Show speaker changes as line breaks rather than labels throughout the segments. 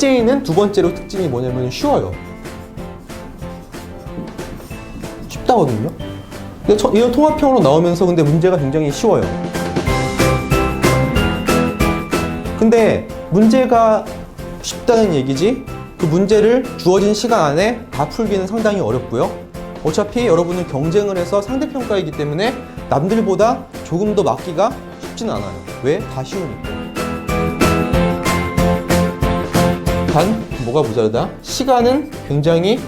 CJ는 두 번째로 특징이 뭐냐면 쉬워요. 쉽다거든요. 근데 저- 이런 통합형으로 나오면서 근데 문제가 굉장히 쉬워요. 근데 문제가 쉽다는 얘기지 그 문제를 주어진 시간 안에 다 풀기는 상당히 어렵고요. 어차피 여러분은 경쟁을 해서 상대평가이기 때문에 남들보다 조금 더 맞기가 쉽지는 않아요. 왜? 다 쉬우니까. 단, 뭐가 모자르다? 시간은 굉장히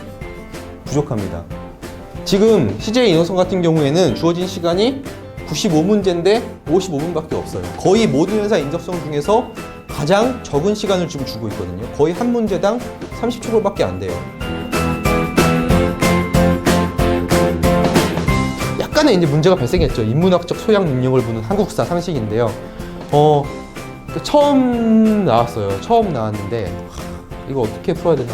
부족합니다. 지금 CJ 인호성 같은 경우에는 주어진 시간이 95문제인데 55분밖에 없어요. 거의 모든 회사 인접성 중에서 가장 적은 시간을 지금 주고 있거든요. 거의 한 문제당 30초밖에 안 돼요. 약간의 이제 문제가 발생했죠. 인문학적 소양 능력을 보는 한국사 상식인데요. 어, 그 처음 나왔어요. 처음 나왔는데 하, 이거 어떻게 풀어야 되나.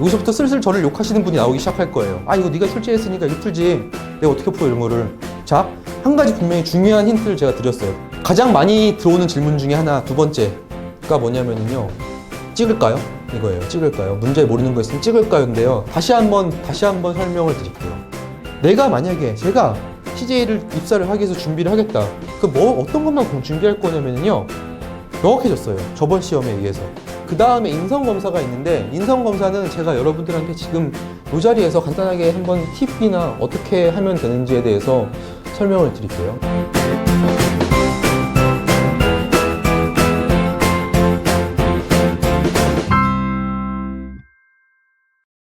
여기서부터 슬슬 저를 욕하시는 분이 나오기 시작할 거예요. 아 이거 네가 출제했으니까 이거 풀지. 내가 어떻게 풀어 이런 거를. 자, 한 가지 분명히 중요한 힌트를 제가 드렸어요. 가장 많이 들어오는 질문 중에 하나 두 번째가 뭐냐면요. 찍을까요? 이거예요. 찍을까요? 문제 모르는 거 있으면 찍을까요인데요. 다시 한번 다시 한번 설명을 드릴게요. 내가 만약에 제가 CJ를 입사를 하기 위해서 준비를 하겠다. 그 뭐 어떤 것만 준비할 거냐면요. 명확해졌어요. 저번 시험에 의해서. 그 다음에 인성검사가 있는데, 인성검사는 제가 여러분들한테 지금 이 자리에서 간단하게 한번 팁이나 어떻게 하면 되는지에 대해서 설명을 드릴게요.